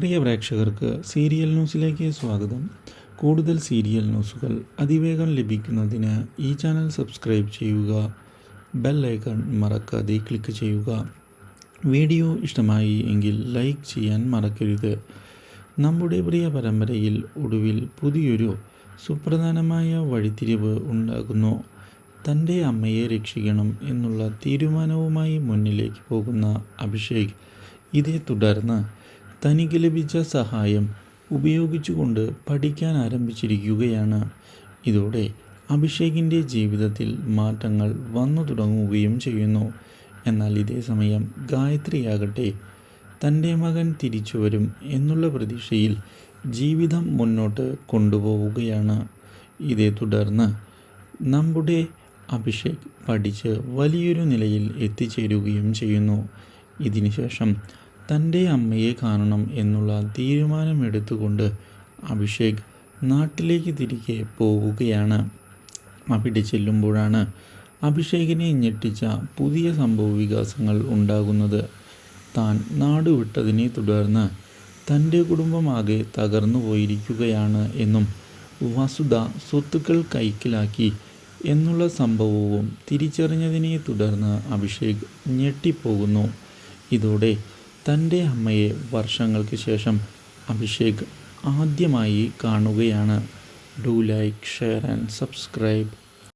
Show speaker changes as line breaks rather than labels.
പ്രിയ പ്രേക്ഷകർക്ക് സീരിയൽ ന്യൂസിലേക്ക് സ്വാഗതം. കൂടുതൽ സീരിയൽ ന്യൂസുകൾ അതിവേഗം ലഭിക്കുന്നതിന് ഈ ചാനൽ സബ്സ്ക്രൈബ് ചെയ്യുക ബെൽ ഐക്കൺ മറക്കാതെ ക്ലിക്ക് ചെയ്യുക. വീഡിയോ ഇഷ്ടമായി എങ്കിൽ ലൈക്ക് ചെയ്യാൻ മറക്കരുത്. നമ്മുടെ പ്രിയ പരമ്പരയിൽ ഒടുവിൽ പുതിയൊരു സുപ്രധാനമായ വഴിത്തിരിവ് ഉണ്ടാകുന്നു. തന്റെ അമ്മയെ രക്ഷിക്കണം എന്നുള്ള തീരുമാനവുമായി മുന്നിലേക്ക് പോകുന്ന അഭിഷേക്. ഇതേ തുടർന്ന് തനിക്ക് ലഭിച്ച സഹായം ഉപയോഗിച്ചുകൊണ്ട് പഠിക്കാൻ ആരംഭിച്ചിരിക്കുകയാണ്. ഇതോടെ അഭിഷേകിന്റെ ജീവിതത്തിൽ മാറ്റങ്ങൾ വന്നു തുടങ്ങുകയും ചെയ്യുന്നു. എന്നാൽ ഇതേ സമയം ഗായത്രിയാകട്ടെ തന്റെ മകൻ തിരിച്ചു വരും എന്നുള്ള പ്രതീക്ഷയിൽ ജീവിതം മുന്നോട്ട് കൊണ്ടുപോവുകയാണ്. ഇതേ തുടർന്ന് നമ്മുടെ അഭിഷേക് പഠിച്ച് വലിയൊരു നിലയിൽ എത്തിച്ചേരുകയും ചെയ്യുന്നു. ഇതിനുശേഷം തന്റെ അമ്മയെ കാണണം എന്നുള്ള തീരുമാനമെടുത്തുകൊണ്ട് അഭിഷേക് നാട്ടിലേക്ക് തിരികെ പോവുകയാണ്. അവിടെ ചെല്ലുമ്പോഴാണ് അഭിഷേകിനെ ഞെട്ടിച്ച പുതിയ സംഭവ വികാസങ്ങൾ ഉണ്ടാകുന്നത്. താൻ നാടുവിട്ടതിനെ തുടർന്ന് തന്റെ കുടുംബമാകെ തകർന്നു പോയിരിക്കുകയാണ് എന്നും വസുധ സ്വത്തുക്കൾ കൈക്കലാക്കി എന്നുള്ള സംഭവവും തിരിച്ചറിഞ്ഞതിനെ തുടർന്ന് അഭിഷേക് ഞെട്ടിപ്പോകുന്നു. ഇതോടെ തന്റെ അമ്മയെ വർഷങ്ങൾക്ക് ശേഷം അഭിഷേക് ആദ്യമായി കാണുകയാണ്. Do like share and subscribe